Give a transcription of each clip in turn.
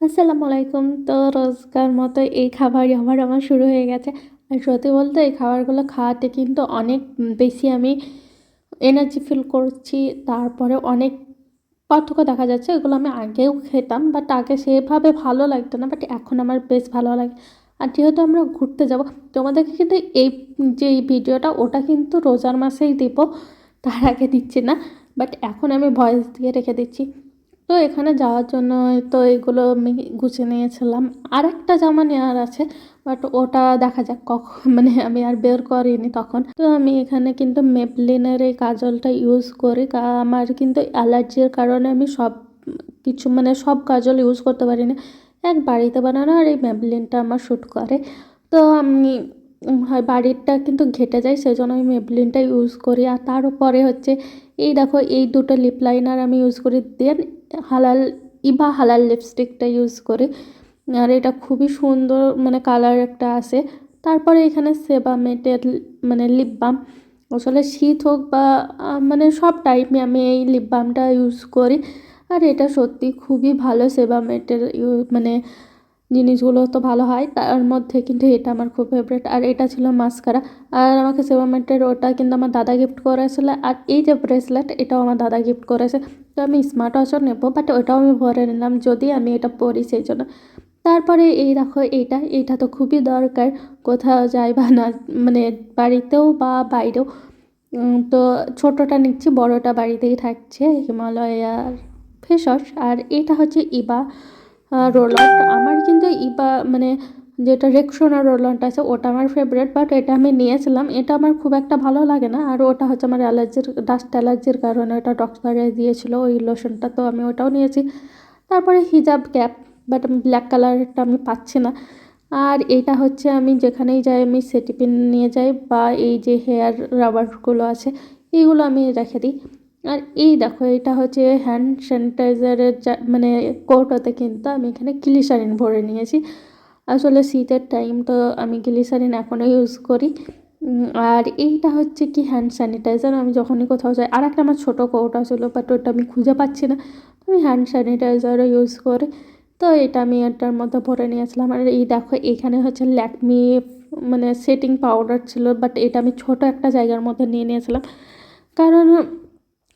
আসসালামু আলাইকুম তো রোজকার মতো এই খাবারই আবার আমার শুরু হয়ে গেছে। আর সত্যি বলতে এই খাবারগুলো খাওয়াতে কিন্তু অনেক বেশি আমি এনার্জি ফিল করছি। তারপরে অনেক পার্থক্য দেখা যাচ্ছে, এগুলো আমি আগেও খেতাম বাট আগে সেভাবে ভালো লাগতো না বাট এখন আমার বেশ ভালো লাগে। আর যেহেতু আমরা ঘুরতে যাব, তোমাদেরকে কিন্তু এই, যে এই ভিডিওটা, ওটা কিন্তু রোজার মাসেই দেবো, তার আগে দিচ্ছি না বাট এখন আমি ভয়েস দিয়ে রেখে দিচ্ছি। তো এখানে যাওয়ার জন্য তো এগুলো আমি গুছিয়ে নিয়েছিলাম। আর একটা জামা নেওয়ার আছে বাট ওটা দেখা যাক কখন মানে আমি আর বের করিনি তখন। তো আমি এখানে কিন্তু মেপলিনের এই কাজলটা ইউজ করি আমার কিন্তু অ্যালার্জির কারণে আমি সব কিছু মানে সব কাজল ইউজ করতে পারি না এক বাড়িতে বানানো আর এই মেবলিনটা আমার শ্যুট করে। তো আমি হয় বাড়িরটা কিন্তু ঘেটে যায় সেই জন্য আমি মেবলিনটা ইউজ করি। আর তার উপরে হচ্ছে, এই দেখো, এই দুটো লিপ লাইনার আমি ইউজ করি। দেন হালাল, ইভা হালাল লিপস্টিকটা ইউজ করি। আর এটা খুবই সুন্দর মানে কালার একটা আসে তারপরে এখানে সেবামেটের মানে লিপ বাম আসলে শীত হোক বা মানে সব টাইমে আমি এই লিপ বামটা ইউজ করি। আর এটা সত্যি খুবই ভালো সেবামেটের ইউ মানে জিনিসগুলো তো ভালো হয়। তার মধ্যে কিন্তু এটা আমার খুব ফেভারিট আর এটা ছিল মাস্কারা আর আমাকে সেবামেটের ওটা কিন্তু আমার দাদা গিফট করেছিল। আর এই যে ব্রেসলেট এটাও আমার দাদা গিফট করেছে। তো আমি স্মার্ট ওয়াচও নেব বাট ওটাও আমি ভরে নিলাম যদি আমি এটা পরি সেই জন্য। তারপরে এই দেখো এইটা এইটা তো খুবই দরকার, কোথাও যাই বা না মানে বাড়িতেও বা বাইরেও। তো ছোটোটা নিচ্ছি, বড়টা বাড়িতেই থাকছে হিমালয়ার ফেস আর এটা হচ্ছে ইবা রোলার আমার কিন্তু ইবা মানে যেটা রেক্সোনা রোলারটা আছে, ওটা আমার ফেভারিট বাট এটা আমি নিয়েছিলাম। এটা আমার খুব একটা ভালো লাগে না, আর ওটা হচ্ছে আমার অ্যালার্জির ডাস্ট অ্যালার্জির কারণে ওটা ডক্টরে দিয়েছিল, ওই লোশনটা তো আমি ওটাও নিয়েছি। তারপরে হিজাব ক্যাপ বাট আমি ব্ল্যাক কালারটা আমি পাচ্ছি না। আর এটা হচ্ছে আমি যেখানেই যাই আমি সেটিপিন নিয়ে যাই, বা এই যে হেয়ার রাবারগুলো আছে এইগুলো আমি রেখে দিই। আর এই দেখো, এটা হচ্ছে হ্যান্ড স্যানিটাইজারের মানে কৌটোতে কিন্তু আমি এখানে গ্লিসারিন ভরে নিয়েছি। আসলে শীতের টাইম তো আমি গ্লিসারিন এখনও ইউজ করি। আর এইটা হচ্ছে কি হ্যান্ড স্যানিটাইজার আমি যখনই কোথাও যাই আর একটা আমার ছোটো কৌটা ছিল বাট ওটা আমি খুঁজে পাচ্ছি না। আমি হ্যান্ড স্যানিটাইজারও ইউজ করি। তো এটা আমি এটার মধ্যে ভরে নিয়েছিলাম। আর এই দেখো, এখানে হচ্ছে ল্যাকমি মানে সেটিং পাউডার ছিল বাট এটা আমি ছোট একটা জায়গার মধ্যে নিয়ে নিয়েছিলাম। কারণ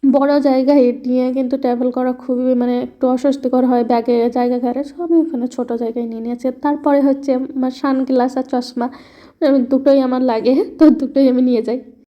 বড় জায়গায় নিয়ে কিন্তু ট্রাভেল করা খুবই মানে একটু অস্বস্তিকর হয় ব্যাগে জায়গা ঘাড়ে সব আমি ওখানে ছোটো জায়গায় নিয়ে নিয়েছি। তারপরে হচ্ছে আমার সানগ্লাস আর চশমা দুটোই আমার লাগে, তো দুটোই আমি নিয়ে যাই।